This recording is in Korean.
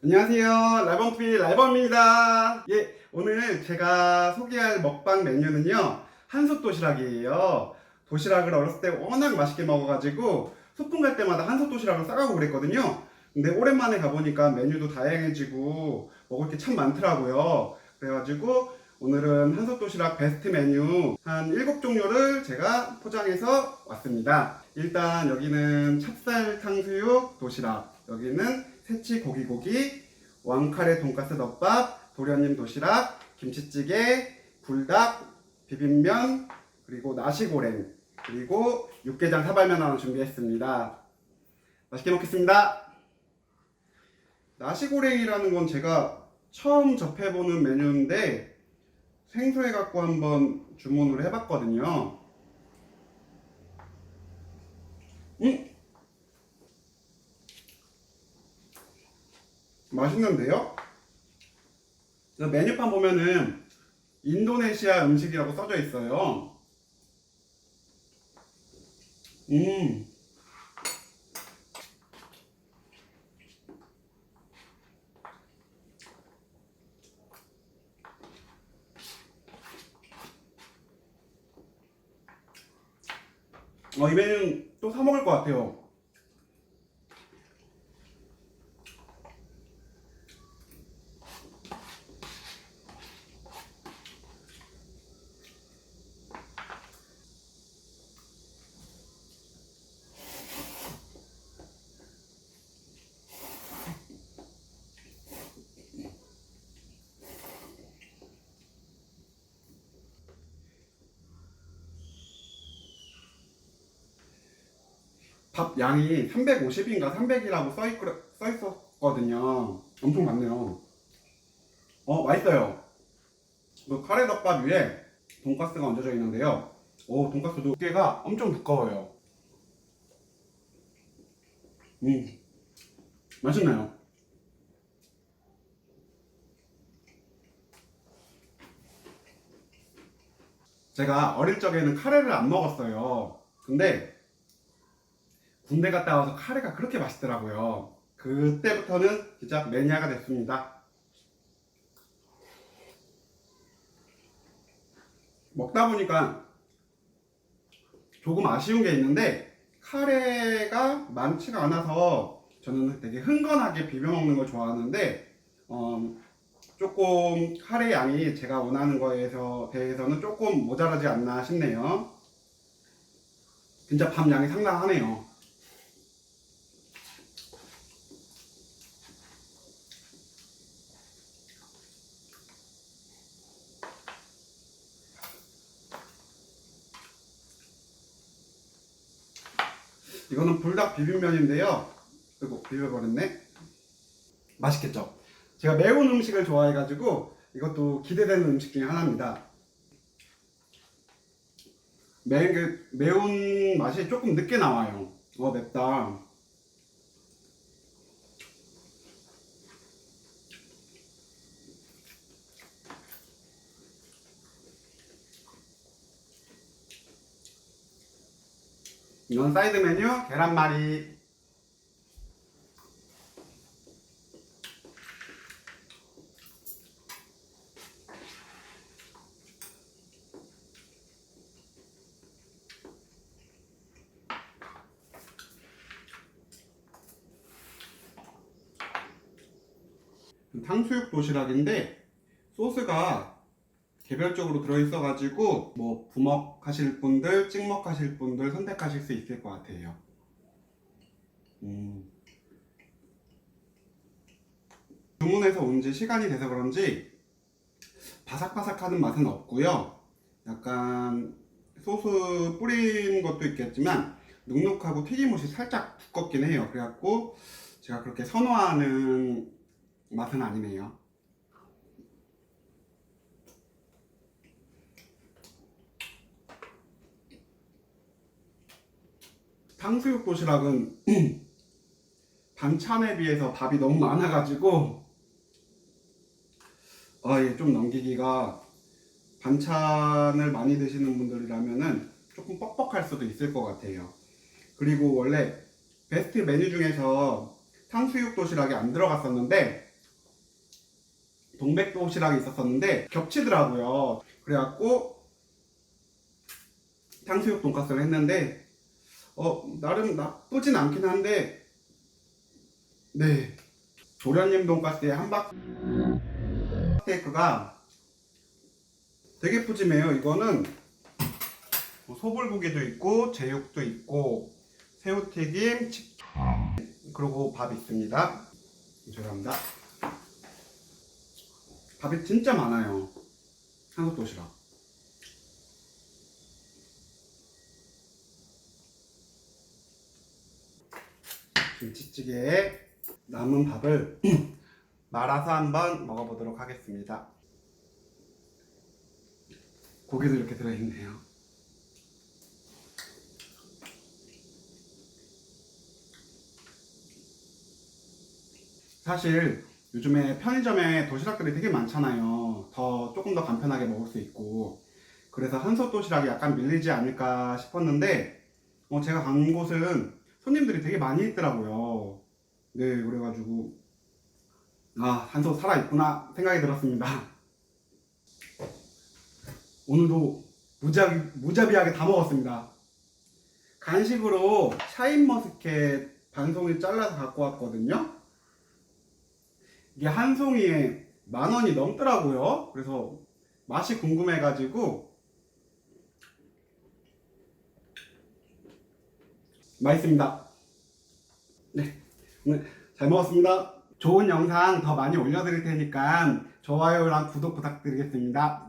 안녕하세요. 라이범TV 라이범입니다. 예, 오늘 제가 소개할 먹방 메뉴는요, 한솥 도시락이에요. 도시락을 어렸을 때 워낙 맛있게 먹어가지고, 소풍 갈 때마다 한솥 도시락을 싸가고 그랬거든요. 근데 오랜만에 가보니까 메뉴도 다양해지고, 먹을 게 참 많더라고요. 그래가지고, 오늘은 한솥 도시락 베스트 메뉴 한 7종류를 제가 포장해서 왔습니다. 일단 여기는 찹쌀 탕수육 도시락, 여기는 새치 고기고기, 왕카레 돈가스 덮밥, 도련님 도시락, 김치찌개, 불닭, 비빔면, 그리고 나시고랭, 그리고 육개장 사발면 하나 준비했습니다. 맛있게 먹겠습니다. 나시고랭이라는 건 제가 처음 접해보는 메뉴인데 생소해갖고 한번 주문을 해봤거든요. 음? 맛있는데요? 그 메뉴판 보면은 인도네시아 음식이라고 써져 있어요. 음. 어, 이 메뉴는 또 사 먹을 것 같아요. 밥 양이 350인가 300이라고 써, 있, 써 있었거든요. 엄청 많네요. 어, 맛있어요. 그 카레 덮밥 위에 돈가스가 얹어져 있는데요. 오, 돈가스도 두께가 엄청 두꺼워요. 음, 맛있나요? 제가 어릴 적에는 카레를 안 먹었어요. 근데 군대 갔다 와서 카레가 그렇게 맛있더라고요. 그때부터는 진짜 매니아가 됐습니다. 먹다 보니까 조금 아쉬운 게 있는데 카레가 많지가 않아서 저는 되게 흥건하게 비벼 먹는 걸 좋아하는데 어, 조금 카레 양이 제가 원하는 거에서 대해서는 조금 모자라지 않나 싶네요. 진짜 밥 양이 상당하네요. 이거는 불닭 비빔면인데요. 그리고 비벼버렸네. 맛있겠죠? 제가 매운 음식을 좋아해가지고 이것도 기대되는 음식 중에 하나입니다. 매, 그 매운 맛이 조금 늦게 나와요. 어, 맵다. 이건 사이드 메뉴 계란말이. 탕수육 도시락인데 소스가 개별적으로 들어있어가지고 뭐 부먹 하실 분들, 찍먹 하실 분들 선택하실 수 있을 것 같아요. 음. 주문해서 온 지 시간이 돼서 그런지 바삭바삭하는 맛은 없고요. 약간 소스 뿌린 것도 있겠지만 눅눅하고 튀김옷이 살짝 두껍긴 해요. 그래갖고 제가 그렇게 선호하는 맛은 아니네요. 탕수육 도시락은 반찬에 비해서 밥이 너무 많아가지고 아, 예, 좀 넘기기가 반찬을 많이 드시는 분들이라면은 조금 뻑뻑할 수도 있을 것 같아요. 그리고 원래 베스트 메뉴 중에서 탕수육 도시락이 안 들어갔었는데 동백 도시락이 있었었는데 겹치더라고요. 그래갖고 탕수육 돈가스를 했는데 어 나름 나쁘진 않긴 한데 네 조련님 돈가스의 한박 스테이크가 되게 푸짐해요. 이거는 뭐 소불고기도 있고 제육도 있고 새우튀김, 치킨 그리고 밥 있습니다. 죄송합니다. 밥이 진짜 많아요. 한국 도시락. 김치찌개에 남은 밥을 말아서 한번 먹어보도록 하겠습니다. 고기도 이렇게 들어있네요. 사실 요즘에 편의점에 도시락들이 되게 많잖아요. 더 조금 더 간편하게 먹을 수 있고 그래서 한솥 도시락이 약간 밀리지 않을까 싶었는데 어, 제가 간 곳은 손님들이 되게 많이 있더라고요. 네, 그래가지고 아 한솥 살아 있구나 생각이 들었습니다. 오늘도 무자비, 무자비하게 다 먹었습니다. 간식으로 샤인머스켓 반송이 잘라서 갖고 왔거든요. 이게 한 송이에 만 원이 넘더라고요. 그래서 맛이 궁금해가지고 맛있습니다. 네, 오늘 잘 먹었습니다. 좋은 영상 더 많이 올려드릴 테니까 좋아요랑 구독 부탁드리겠습니다.